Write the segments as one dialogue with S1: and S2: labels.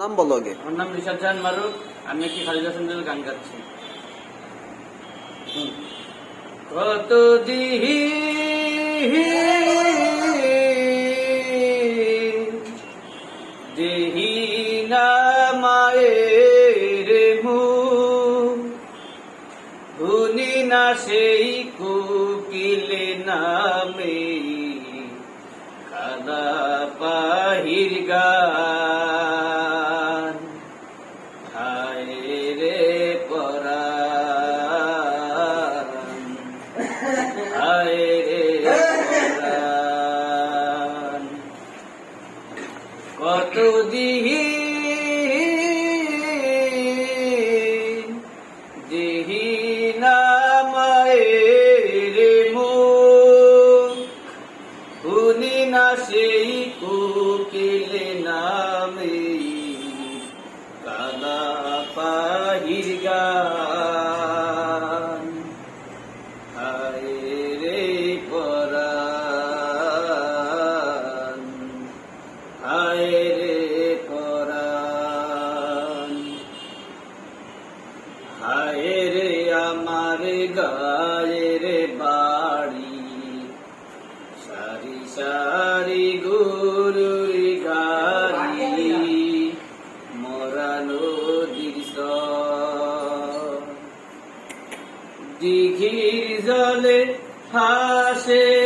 S1: নাম বলো আগে।
S2: আমার নাম জাহান মারুফ, আমি একটি খালিদা সুন্দর গান গাচ্ছি। কত দিহি দেহি না মায়ের ধুনি না সেই সেই কোকিলে নামে কালা পাহির গান। হায় রে পরাণ, হায় রে পরাণ। হায় রে আমার গায়ের বাড়ি, সারি সারি গুরুর গাড়ি মরা নদীর দিঘির জলে হাসের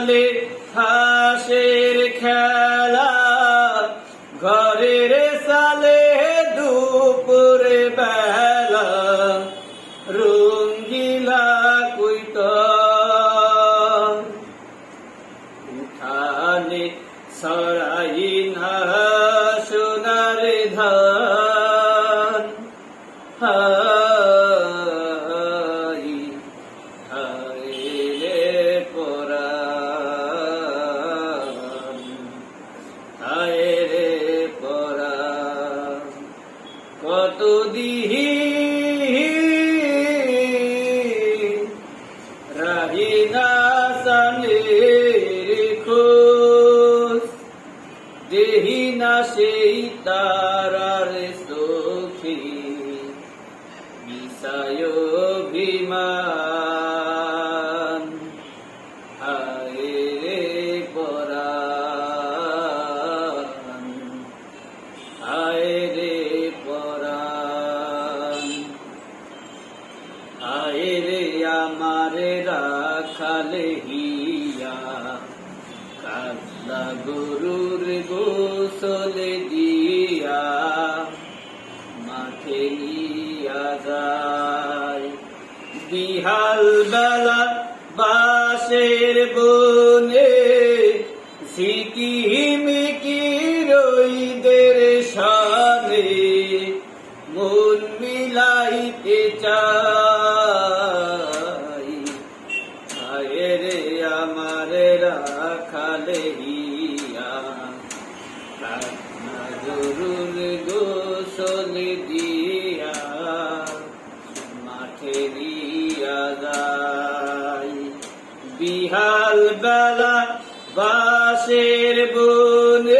S2: জলে হাসের খেলা, ঘরের সালে দুপুর বেলা, রঙ্গিলা কুইত। উঠানে সরাই না সোনার ধান। হাই হায় তারার সখী বিষয় বিমান হায় রে পরাণ হায় রে পরাণ হায় রে আমার রাখালে হিয়া কাজলা গরুর গোসল দিয়া মাঠে নিয়া যায়। বিহাল বেলা বাসের বনে সিকি মিকি রইদের সানে মন মিলাইতে চাই। রে আমার রাখালে বিহাল বেলা বাসের বনে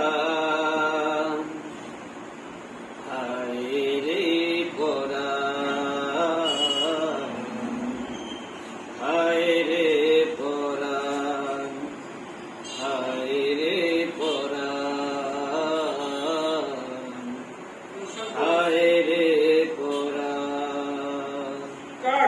S2: কুকিলি নামে কালা পাহির গা